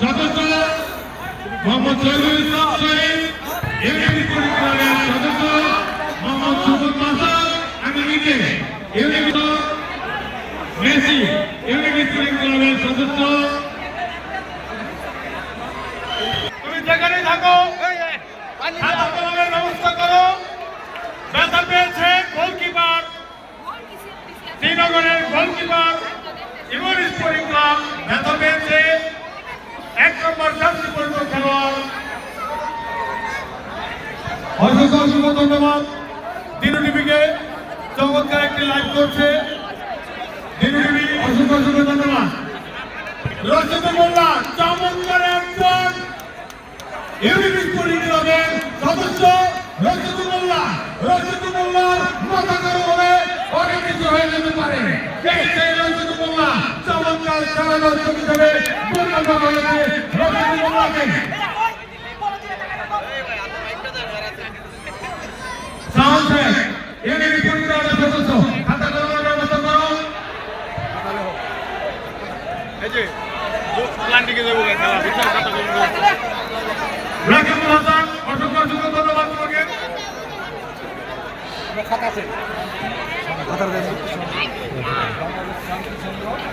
সদস্য মোহাম্মদ শহীদুল ইসলাম শহীদ ইউনিটি পরিক্রমের সদস্য মোহাম্মদ সুবুল মাসাদ আমি নিজে ইউনিটি মেসি ইউনিটি পরিক্রমের সদস্য ব্যবস্থা করো। ব্যথা পেয়েছে গোলকিপার। শ্রীনগরের গোলকিপার ইমন ক্লাব ব্যথা চমৎকার একটি লাইভ করছে। দিনু টিভি, অসংখ্য অসংখ্য ধন্যবাদ। রচিত মোল্লা চমৎকার একজন। ইউনিট মোল্লার মাথা অনেক কিছু হয়ে যেতে পারে। সেই মোল্লা চমৎকার খেলা দর্শক হিসেবে পরিণত হয়েছে। রচিত সাউন্ড খাতা আছে খাতার